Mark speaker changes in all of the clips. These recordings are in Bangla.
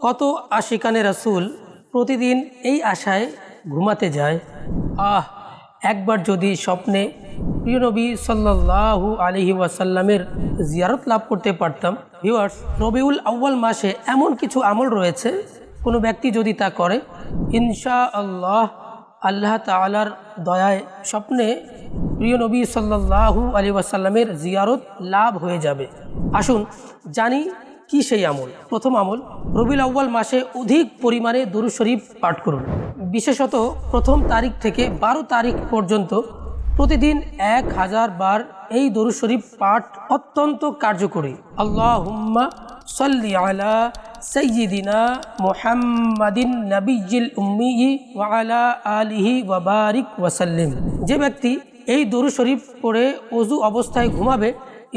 Speaker 1: কত আশিকানে রাসূল প্রতিদিন এই আশায় ঘুমাতে যায়? আহ, একবার যদি স্বপ্নে প্রিয় নবী সাল্লাল্লাহু আলহি ওয়াসাল্লামের জিয়ারত লাভ করতে পারতাম। ভিউয়ার্স রবিউল আউ্বাল মাসে এমন কিছু আমল রয়েছে। কোনো ব্যক্তি যদি তা করে ইনশা আল্লাহ আল্লাহ তালার দয়ায় স্বপ্নে প্রিয় নবী সাল্লাল্লাহু আলী ওয়াসাল্লামের জিয়ারত লাভ হয়ে যাবে। আসুন জানি কি সেই আমল। প্রথম আমল রবিল আউ্বাল মাসে অধিক পরিমাণে দরু শরীফ পাঠ করুন। বিশেষত প্রথম তারিখ থেকে বারো তারিখ পর্যন্ত প্রতিদিন এক হাজার বার এই দরু শরীফ পাঠ অত্যন্ত কার্যকরী। আল্লাহ হুম্মা সাল্লি আলা সৈয়দিনা মোহাম্মদিন নবীজিল উম্মি ওয়ালা আলিহি ওয়াবারিক ওয়াসাল্লিম যে ব্যক্তি এই দরু শরীফ পড়ে অজু অবস্থায় ঘুমাবে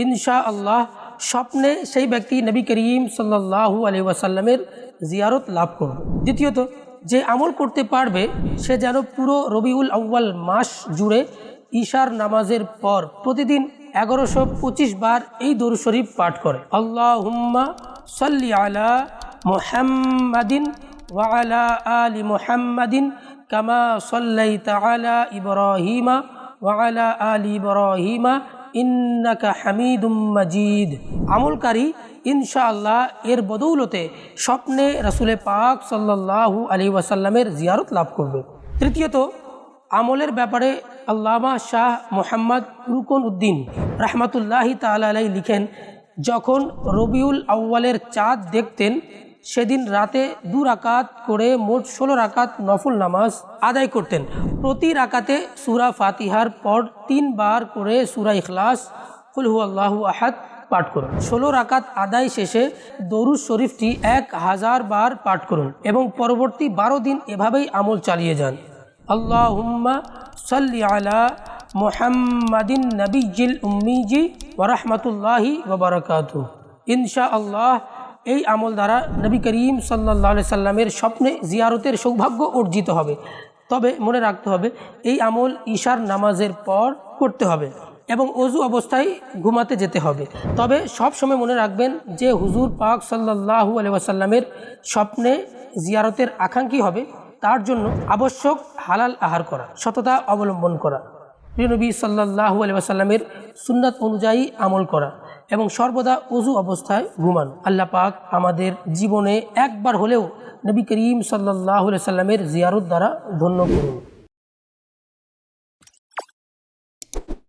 Speaker 1: ইনশা আল্লাহ স্বপ্নে সেই ব্যক্তি নবী করিম সাল্লাহু আলি ওয়াসাল্লামের জিয়ারত লাভ করবে। দ্বিতীয়ত, যে আমল করতে পারবে, সে যেন পুরো রবিউল আউ্বাল মাস জুড়ে ঈশার নামাজের পর প্রতিদিন এগারোশো পঁচিশ বার এই দরু শরীফ পাঠ করে। আল্লাহ হুম্মা সাল্লি আলা মোহাম্মদিন ওয়ালা আলি মোহাম্মদিন কামা সাল্লাই তালা ইব্রাহিমা ওয়ালা আলি ইব্রাহিমা ইন্নাকা হামিদুম মাজিদ। আমলকারী, ইনশাআল্লাহ, এর বদৌলতে স্বপ্নে রসুলে পাক সাল্লাল্লাহু আলী ওয়াসাল্লামের জিয়ারত লাভ করবে। তৃতীয়ত, আমলের ব্যাপারে আল্লামা শাহ মোহাম্মদ রুকন উদ্দিন রহমতুল্লাহি তালাই লিখেন যখন রবিউল আউ্বালের চাঁদ দেখতেন, সেদিন রাতে দু রাকাত করে মোট ষোলো রাকাত নফল নামাজ আদায় করতেন। প্রতি রাকাতে সুরা ফাতিহার পর তিনবার করে সুরা ইখলাস কুলহু আল্লাহু আহাদ পাঠ করুন। ষোলো রাকাত আদায় শেষে দরুদ শরীফটি এক হাজার বার পাঠ করুন এবং পরবর্তী বারো দিন এভাবেই আমল চালিয়ে যান। আল্লাহ সাল্লি আলা মোহাম্মদিন নবীজিল উম্মিজি ওরহমতুল্লাহি ওবরাকাতু ইনশা আল্লাহ এই আমল দ্বারা নবী করিম সাল্লাহ সাল্লামের স্বপ্নে জিয়ারতের সৌভাগ্য অর্জিত হবে। তবে মনে রাখতে হবে, এই আমল ঈশার নামাজের পর করতে হবে এবং অজু অবস্থায় ঘুমাতে যেতে হবে। তবে সব সময় মনে রাখবেন যে হুজুর পাক সাল্লাহু আলিয়াসাল্লামের স্বপ্নে জিয়ারতের আকাঙ্ক্ষী হবে, তার জন্য আবশ্যক হালাল আহার করা, সততা অবলম্বন করা। প্রিয় নবী সাল্লাহু আলিয়াসাল্লামের সুন্নাত অনুযায়ী আমল করা এবং সর্বদা অজু অবস্থায় ঘুমান। আল্লাহ পাক আমাদের জীবনে একবার হলেও নবী করিম সাল্লাহ সাল্লামের জিয়ারত দ্বারা ধন্য করুন।